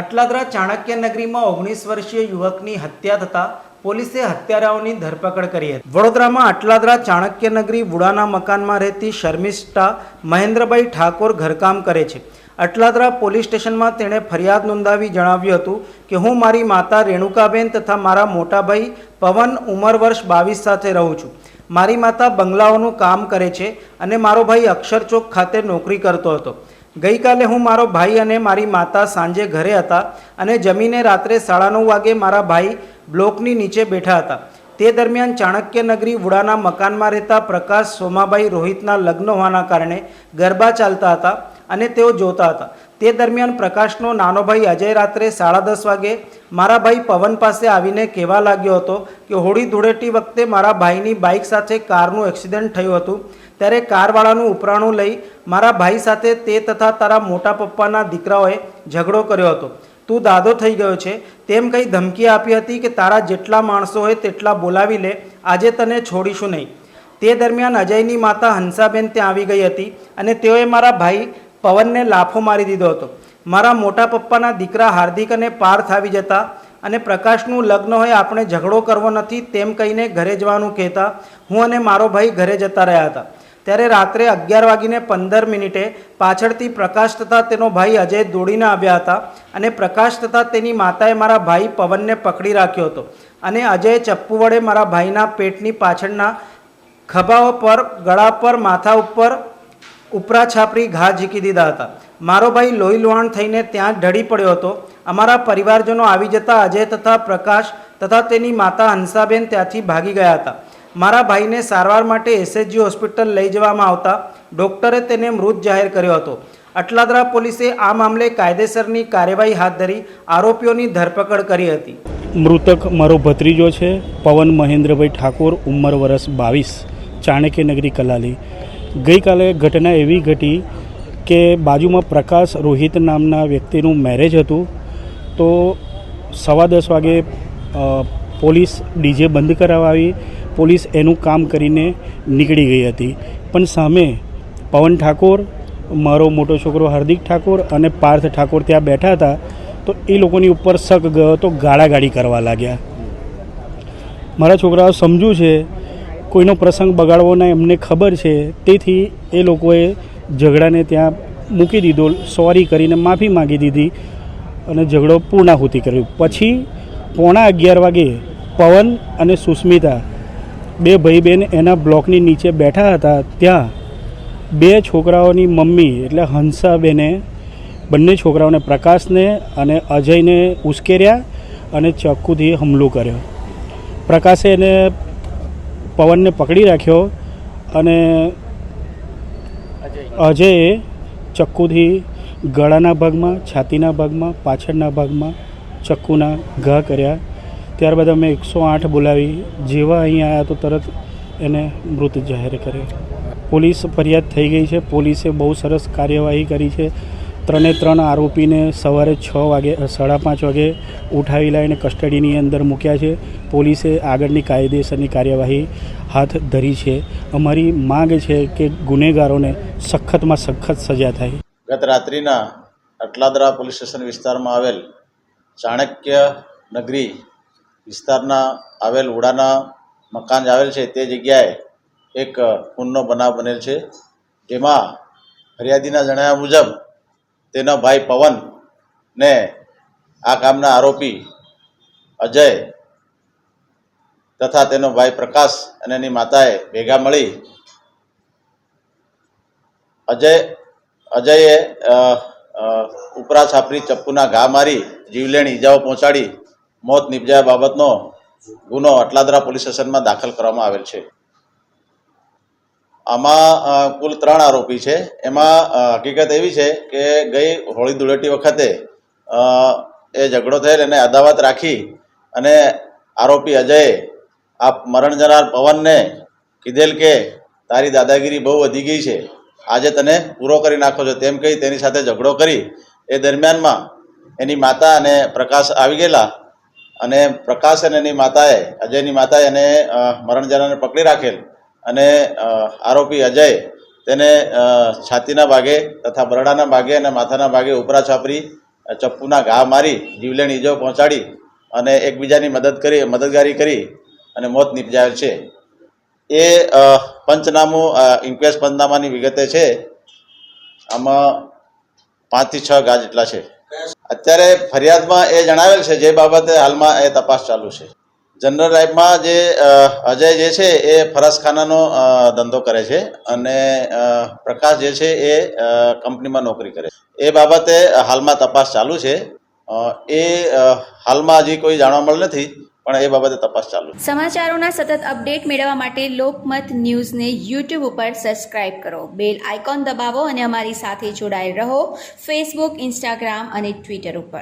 અટલાદરા ચાણક્ય નગરીમાં ઓગણીસ વર્ષીય યુવકની હત્યા થતાં પોલીસે હત્યારાઓની ધરપકડ કરી હતી. વડોદરામાં અટલાદરા ચાણક્ય નગરી વુડાના મકાનમાં રહેતી શર્મિષ્ઠા મહેન્દ્રભાઈ ઠાકોર ઘરકામ કરે છે. અટલાદરા પોલીસ સ્ટેશનમાં તેણે ફરિયાદ નોંધાવી જણાવ્યું હતું કે, હું મારી માતા રેણુકાબેન તથા મારા મોટા ભાઈ પવન ઉંમર વર્ષ બાવીસ સાથે રહું છું. મારી માતા બંગલાઓનું કામ કરે છે અને મારો ભાઈ અક્ષરચોક ખાતે નોકરી કરતો હતો. ગઈકાલે હું મારો ભાઈ અને મારી માતા સાંજે ઘરે હતા અને જમીને રાત્રે સાડા નવ વાગે મારા ભાઈ બ્લોકની નીચે બેઠા હતા. તે દરમિયાન ચાણક્ય નગરી વુડાના મકાનમાં રહેતા પ્રકાશ સોમાભાઈ રોહિતના લગ્ન હોવાના કારણે ગરબા ચાલતા હતા. અને તેઓ જોતા હતા. તે દરમિયાન પ્રકાશનો નાનો ભાઈ અજય રાત્રે સાડા દસ વાગે મારા ભાઈ પવન પાસે આવીને કહેવા લાગ્યો હતો કે હોળી ધૂળેટી વખતે મારા ભાઈની બાઇક સાથે કારનું એક્સિડન્ટ થયું હતું. ત્યારે કારવાળાનું ઉપરાણું લઈ મારા ભાઈ સાથે તે તથા તારા મોટા પપ્પાના દીકરાઓએ ઝઘડો કર્યો હતો. તું દાદો થઈ ગયો છે. તેમ કંઈ ધમકી આપી હતી કે તારા જેટલા માણસો હોય તેટલા બોલાવી લે. આજે તને છોડીશું નહીં. તે દરમિયાન અજયની માતા હંસાબેન ત્યાં આવી ગઈ હતી અને તેઓએ મારા ભાઈ પવનને લાફો મારી દીધો હતો. મારા મોટા પપ્પાના દીકરા હાર્દિક અને પાર્થ આવી જતા અને પ્રકાશનું લગ્ન હોય આપણે ઝઘડો કરવો નથી તેમ કહીને ઘરે જવાનું કહેતા હું અને મારો ભાઈ ઘરે જતા રહ્યા હતા. ત્યારે રાત્રે અગિયાર વાગીને પંદર મિનિટે પાછળથી પ્રકાશ તથા તેનો ભાઈ અજય દોડીને આવ્યા હતા અને પ્રકાશ તથા તેની માતાએ મારા ભાઈ પવનને પકડી રાખ્યો હતો અને અજયે ચપ્પુ વડે મારા ભાઈના પેટની પાછળના ખભાઓ પર ગળા પર, માથા ઉપર ઉપરા છાપરી ઘા ઝીકી દીધા હતા. મારો ભાઈ લોહી લોહાણ થઈને ત્યાં જ ઢળી પડ્યો હતો. અમારા પરિવારજનો આવી જતા અજય તથા પ્રકાશ તથા તેની માતા હંસાબેન ત્યાંથી ભાગી ગયા હતા. મારા ભાઈને સારવાર માટે એસએચજી હોસ્પિટલ લઈ જવામાં આવતા ડોક્ટરે તેને મૃત જાહેર કર્યો હતો. અટલાદરા પોલીસે આ મામલે કાયદેસરની કાર્યવાહી હાથ ધરી આરોપીઓની ધરપકડ કરી હતી. મૃતક મારો ભત્રીજો છે, પવન મહેન્દ્રભાઈ ઠાકોર, ઉંમર વર્ષ બાવીસ, ચાણક્ય નગરી કલાલી. ગઈકાલે ઘટના એવી ઘટી કે બાજુમાં પ્રકાશ રોહિત નામના વ્યક્તિનું મેરેજ હતું. તો સવા દસ વાગે પોલીસ ડીજે બંધ કરાવવા આવી પોલીસ એનું કામ કરીને નીકળી ગઈ હતી. પણ સામે પવન ઠાકોર, મારો મોટો છોકરો હાર્દિક ઠાકોર અને પાર્થ ઠાકોર ત્યાં બેઠા હતા, તો એ લોકોની ઉપર શક ગયો તો ગાળાગાળી કરવા લાગ્યા. મારા છોકરાઓ સમજુ છે કોઈનો પ્રસંગ બગાડવો ને એમને ખબર છે, તેથી એ લોકોએ ઝઘડાને ત્યાં મૂકી દીધો, સોરી કરીને માફી માગી દીધી અને ઝઘડો પૂર્ણાહુતિ કર્યો. પછી પોણા અગિયાર વાગે પવન અને સુસ્મિતા બે ભાઈ બહેન એના બ્લોકની નીચે બેઠા હતા, ત્યાં બે છોકરાઓની મમ્મી એટલે હંસાબેને, બંને છોકરાઓને પ્રકાશને અને અજયને ઉશ્કેર્યા અને ચાકુથી હુમલો કર્યો. પ્રકાશે એને પવનને પકડી રાખ્યો અને અજયે. ચક્કુથી ગળાના ભાગમાં છાતીના ભાગમાં પાછળના ભાગમાં ચક્કુના ઘા કર્યા. ત્યારબાદ અમે એકસો આઠ બોલાવી. જેવા અહીં આવ્યા તો તરત એને મૃત જાહેર કર્યો. પોલીસ ફરિયાદ થઈ ગઈ છે. પોલીસે બહુ સરસ કાર્યવાહી કરી છે. ત્રણે ત્રણ આરોપીને સવારે છ વાગે સાડા પાંચ વાગે ઉઠાવી લાવીને કસ્ટડીની અંદર મૂક્યા છે. પોલીસે આગળની કાયદેસરની કાર્યવાહી હાથ ધરી છે. અમારી માંગ છે કે ગુનેગારોને સખતમાં સખત સજા થાય. ગત રાત્રિના અટલાદરા પોલીસ સ્ટેશન વિસ્તારમાં આવેલ ચાણક્ય નગરી વિસ્તારના આવેલ ઉડાના મકાન આવેલ છે તે જગ્યાએ એક ખૂનનો બનાવ બનેલ છે. જેમાં ફરિયાદીના જણાવ્યા મુજબ તેનો ભાઈ પવન ને આ કામના આરોપી અજય તથા તેનો ભાઈ પ્રકાશ અને એની માતાએ ભેગા મળી અજય, અજયે ઉપરા છાપરી ચપ્પુના ઘા મારી જીવલેણ ઈજાઓ પહોંચાડી મોત નિપજાયા બાબતનો ગુનો અટલાદરા પોલીસ સ્ટેશનમાં દાખલ કરવામાં આવેલ છે. આમાં કુલ ત્રણ આરોપી છે. એમાં હકીકત એવી છે કે ગઈ હોળી ધૂળેટી વખતે એ ઝઘડો થયેલ એને અદાવત રાખી અને આરોપી અજયે આ મરણ જનાર પવનને કીધેલ કે, તારી દાદાગીરી બહુ વધી ગઈ છે. આજે તને પૂરો કરી નાખો છો. તેમ કહી તેની સાથે ઝઘડો કરી. એ દરમિયાનમાં એની માતા અને પ્રકાશ આવી ગયેલા અને પ્રકાશ અને એની માતાએ, અજયની માતાએ એને મરણ જનારને પકડી રાખેલ. અને આરોપી અજય તેને છાતીના ભાગે તથા બરડાના ભાગે અને માથાના ભાગે ઉપરા છાપરી ચપ્પુના ઘા મારી જીવલેણ ઈજો પહોંચાડી અને એકબીજાની મદદ કરી, મદદગારી કરી અને મોત નિપજાવેલ છે. એ પંચનામું ઇન્ક્વેસ્ટ પંચનામાની વિગતે છે. આમાં પાંચથી છ ગા જેટલા છે. અત્યારે ફરિયાદમાં એ જણાવેલ છે, જે બાબતે હાલમાં એ તપાસ ચાલુ છે. જનરલ લાઈફમાં જે અજય જે છે એ ફરસખાનાનો ધંધો કરે છે અને પ્રકાશ જે છે એ કંપનીમાં નોકરી કરે છે. એ બાબતે હાલમાં તપાસ ચાલુ છે. એ હાલમાં હજી કોઈ જાણવા મળે નથી, પણ એ બાબતે તપાસ ચાલુ સમાચારોના સતત અપડેટ મેળવવા માટે લોકમત ન્યૂઝને યુટ્યુબ ઉપર સબસ્ક્રાઇબ કરો. બેલ આઇકોન દબાવો અને અમારી સાથે જોડાયેલ રહો. ફેસબુક ઇન્સ્ટાગ્રામ અને ટ્વિટર ઉપર.